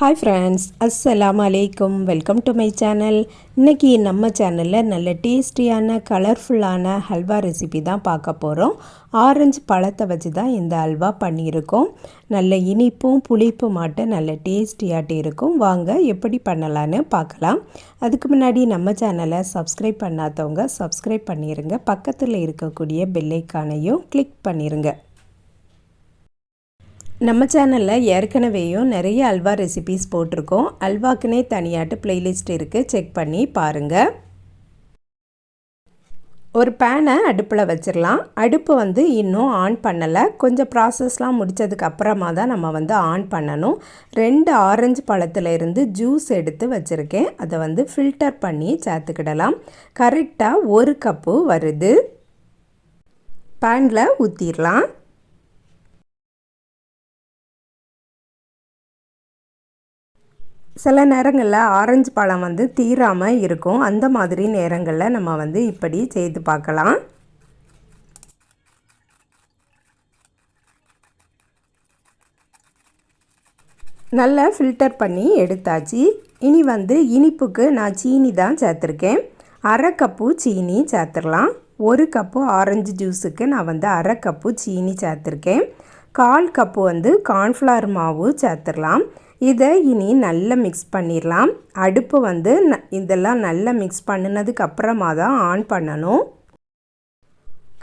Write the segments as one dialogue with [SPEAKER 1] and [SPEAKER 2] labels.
[SPEAKER 1] Hi friends அஸ்ஸலாம் அலைக்கும் welcome to my channel இன்றைக்கி நம்ம சேனலில் நல்ல டேஸ்டியான கலர்ஃபுல்லான ஹல்வா ரெசிபி தான் பார்க்க போகிறோம் ஆரஞ்சு பழத்தை வச்சு தான் இந்த அல்வா பண்ணியிருக்கோம். நல்ல இனிப்பும் புளிப்பும் மாட்ட நல்ல டேஸ்டியாட்டு இருக்கும். வாங்க எப்படி பண்ணலான்னு பார்க்கலாம். அதுக்கு முன்னாடி நம்ம சேனலை சப்ஸ்கிரைப் பண்ணாதவங்க சப்ஸ்கிரைப் பண்ணிடுங்க பக்கத்தில் இருக்கக்கூடிய பெல்லைக்கானையும் கிளிக் பண்ணிடுங்க நம்ம சேனலில் ஏற்கனவேயும் நிறைய அல்வா ரெசிபீஸ் போட்டிருக்கோம். அல்வாக்குனே தனியாட்டு பிளேலிஸ்ட் இருக்குது செக் பண்ணி பாருங்கள் ஒரு பேனை அடுப்பில் வச்சிடலாம் அடுப்பு வந்து இன்னும் ஆன் பண்ணலை. கொஞ்சம் ப்ராசஸ்லாம் முடித்ததுக்கு அப்புறமா தான் நம்ம வந்து ஆன் பண்ணணும். ரெண்டு ஆரஞ்சு பழத்தில் இருந்து ஜூஸ் எடுத்து வச்சுருக்கேன். அதை வந்து ஃபில்டர் பண்ணி சேர்த்துக்கிடலாம். கரெக்டாக ஒரு கப்பு வருது. பேனில் ஊற்றிடலாம் சில நேரங்களில் ஆரஞ்சு பழம் வந்து தீராமல் இருக்கும். அந்த மாதிரி நேரங்களில் நம்ம வந்து இப்படி செய்து பார்க்கலாம். நல்லா ஃபில்டர் பண்ணி எடுத்தாச்சு. இனி வந்து இனிப்புக்கு நான் சீனி தான் சேர்த்துருக்கேன். அரை கப்பு சீனி சேர்த்துடலாம் ஒரு கப்பு ஆரஞ்சு ஜூஸுக்கு நான் வந்து அரை கப்பு சீனி சேர்த்துருக்கேன். கால் கப்பு வந்து கார்ன்ஃப்ளவர் மாவு சேர்த்துடலாம் இதை இனி நல்லா மிக்ஸ் பண்ணிடலாம் அடுப்பு வந்து இதெல்லாம் நல்லா மிக்ஸ் பண்ணினதுக்கு அப்புறமா தான் ஆன் பண்ணணும்.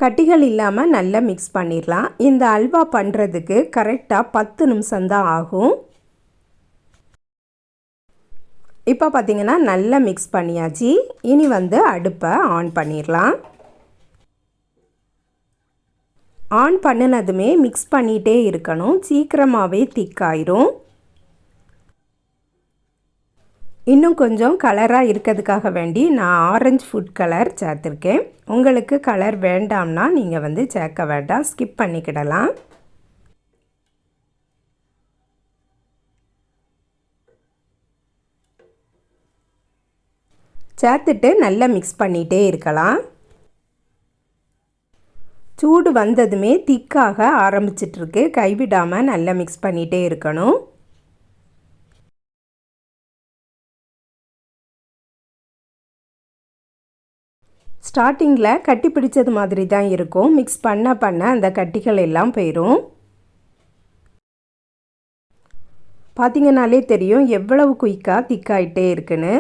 [SPEAKER 1] கட்டிகள் இல்லாமல் நல்லா மிக்ஸ் பண்ணிடலாம் இந்த அல்வா பண்ணுறதுக்கு கரெக்டாக பத்து நிமிஷம்தான் ஆகும். இப்போ பார்த்திங்கன்னா நல்லா மிக்ஸ் பண்ணியாச்சு. இனி வந்து அடுப்பை ஆன் பண்ணிடலாம் ஆன் பண்ணினதுமே மிக்ஸ் பண்ணிகிட்டே இருக்கணும். சீக்கிரமாகவே திக்காயிரும் இன்னும் கொஞ்சம் கலராக இருக்கிறதுக்காக வேண்டி நான் ஆரஞ்சு ஃபுட் கலர் சேர்த்துருக்கேன். உங்களுக்கு கலர் வேண்டாம்னா நீங்கள் வந்து சேர்க்க வேண்டாம். ஸ்கிப் பண்ணிக்கிடலாம். சேர்த்துட்டு நல்லா மிக்ஸ் பண்ணிகிட்டே இருக்கலாம். சூடு வந்ததுமே திக்காக ஆரம்பிச்சிட்ருக்கு கைவிடாமல் நல்லா மிக்ஸ் பண்ணிகிட்டே இருக்கணும். ஸ்டார்டிங்கில் கட்டி பிடிச்சது மாதிரி தான் இருக்கும். மிக்ஸ் பண்ண பண்ண அந்த கட்டிகள் எல்லாம் போயிடும் பார்த்தீங்கனாலே தெரியும் எவ்வளவு குயிக்காக திக்காயிட்டே இருக்குன்னு.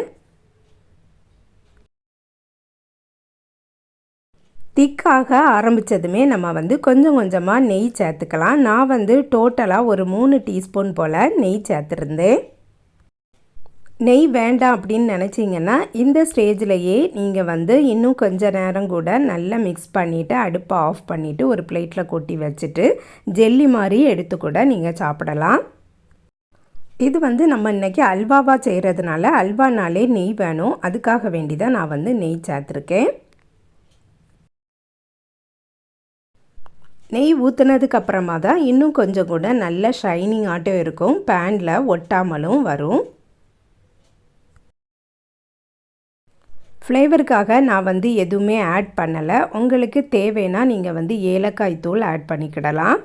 [SPEAKER 1] திக்காக ஆரம்பித்ததுமே நம்ம வந்து கொஞ்சம் கொஞ்சமாக நெய் சேர்த்துக்கலாம். நான் வந்து டோட்டலாக ஒரு மூணு டீஸ்பூன் போல் நெய் சேர்த்துருந்தேன். நெய் வேண்டாம் அப்படின்னு நினச்சிங்கன்னா இந்த ஸ்டேஜ்லேயே நீங்கள் வந்து இன்னும் கொஞ்ச நேரம் கூட நல்லா மிக்ஸ் பண்ணிவிட்டு அடுப்பை ஆஃப் பண்ணிவிட்டு ஒரு பிளேட்டில் கொட்டி வச்சுட்டு ஜெல்லி மாதிரி எடுத்து கூட நீங்கள் சாப்பிடலாம். இது வந்து நம்ம இன்றைக்கி அல்வாவாக செய்கிறதுனால அல்வானாலே நெய் வேணும். அதுக்காக வேண்டி தான் நான் வந்து நெய் சேர்த்துருக்கேன். நெய் ஊற்றுனதுக்கு அப்புறமா தான் இன்னும் கொஞ்சம் கூட நல்ல ஷைனிங் ஆட்டம் இருக்கும். பேனில் ஒட்டாமலும் வரும். ஃப்ளேவருக்காக நான் வந்து எதுவுமே ஆட் பண்ணலை. உங்களுக்கு தேவைன்னா நீங்கள் வந்து ஏலக்காய் தூள் ஆட் பண்ணிக்கிடலாம்.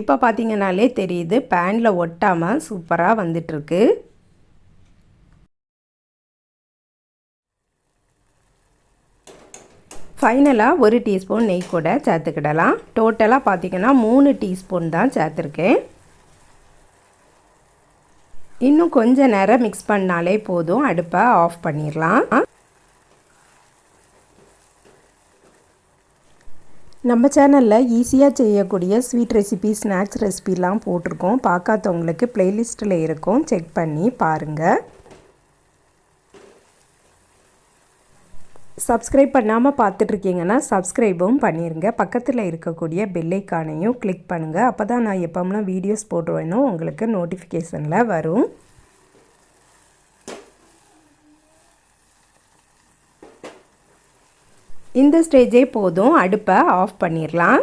[SPEAKER 1] இப்போ பார்த்தீங்கனாலே தெரியுது பேனில் ஒட்டாமல் சூப்பராக வந்துட்டுருக்கு. ஃபைனலாக ஒரு டீஸ்பூன் நெய் கூட சேர்த்துக்கிடலாம். டோட்டலாக பார்த்திங்கன்னா மூணு டீஸ்பூன் தான் சேர்த்துருக்கேன். இன்னும் கொஞ்ச நேரம் மிக்ஸ் பண்ணாலே போதும். அடுப்பை ஆஃப் பண்ணிடலாம். நம்ம சேனலில் ஈஸியாக செய்யக்கூடிய ஸ்வீட் ரெசிபி ஸ்நாக்ஸ் ரெசிபிலாம் போட்டிருக்கோம். பார்க்காதவங்களுக்கு ப்ளேலிஸ்ட்டில் இருக்கும். செக் பண்ணி பாருங்கள் சப்ஸ்கிரைப் பண்ணாமல் பார்த்துட்ருக்கீங்கன்னா சப்ஸ்கிரைபும் பண்ணிடுங்க பக்கத்தில் இருக்கக்கூடிய பெல்லைக்கானையும் கிளிக் பண்ணுங்கள் அப்போ தான் நான் எப்போம்லாம் வீடியோஸ் போடுறேனோ உங்களுக்கு நோட்டிஃபிகேஷனில் வரும். இந்த ஸ்டேஜே போதும். அடுப்பை ஆஃப் பண்ணிடலாம்.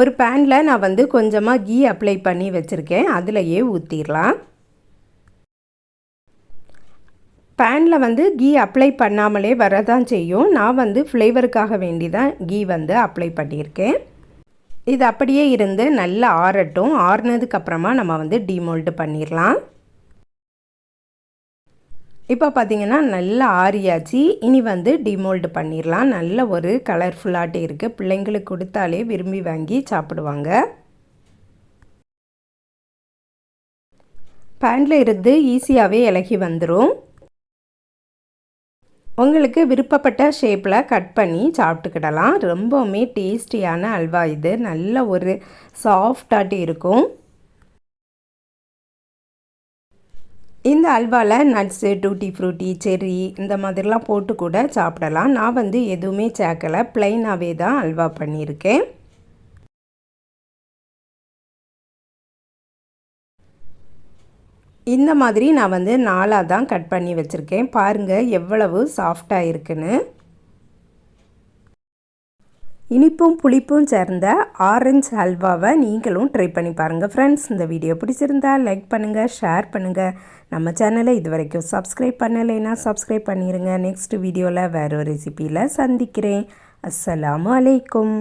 [SPEAKER 1] ஒரு பேனில் நான் வந்து கொஞ்சமாக கீ அப்ளை பண்ணி வச்சுருக்கேன். அதிலையே ஊற்றிடலாம் பேனில் வந்து கீ அப்ளை பண்ணாமலே வரதான் செய்யும். நான் வந்து ஃப்ளேவருக்காக வேண்டி தான் கீ வந்து அப்ளை பண்ணியிருக்கேன். இது அப்படியே இருந்து நல்லா ஆறட்டும். ஆறுனதுக்கப்புறமா நம்ம வந்து டிமோல்டு பண்ணிடலாம். இப்போ பார்த்தீங்கன்னா நல்லா ஆறியாச்சு. இனி வந்து டிமோல்டு பண்ணிடலாம். நல்ல ஒரு கலர்ஃபுல்லாகட்டே இருக்குது பிள்ளைங்களுக்கு கொடுத்தாலே விரும்பி வாங்கி சாப்பிடுவாங்க. பேனில் இருந்து ஈஸியாகவே இலகி வந்துடும் உங்களுக்கு விருப்பப்பட்ட ஷேப்பில் கட் பண்ணி சாப்பிட்டுக்கிடலாம். ரொம்பவுமே டேஸ்டியான அல்வா இது. நல்ல ஒரு சாஃப்டாட்டி இருக்கும். இந்த அல்வாவில் நட்ஸு டூட்டி ஃப்ரூட்டி செர்ரி இந்த மாதிரிலாம் போட்டு கூட சாப்பிடலாம். நான் வந்து எதுவுமே சேர்க்கலை. ப்ளைனாகவே தான் அல்வா பண்ணியிருக்கேன். இந்த மாதிரி நான் வந்து நாலாக தான் கட் பண்ணி வச்சுருக்கேன். பாருங்கள் எவ்வளவு சாஃப்டாக இருக்குன்னு. இனிப்பும் புளிப்பும் சேர்ந்த ஆரஞ்சு ஹல்வாவை நீங்களும் ட்ரை பண்ணி பாருங்கள் ஃப்ரெண்ட்ஸ் இந்த வீடியோ பிடிச்சிருந்தா லைக் பண்ணுங்கள் ஷேர் பண்ணுங்கள் நம்ம சேனலை இது வரைக்கும் சப்ஸ்கிரைப் பண்ணலைன்னா சப்ஸ்கிரைப் பண்ணிடுங்க நெக்ஸ்ட் வீடியோவில் வேறு ஒரு ரெசிப்பியில் சந்திக்கிறேன். அஸ்ஸலாமு அலைக்கும்.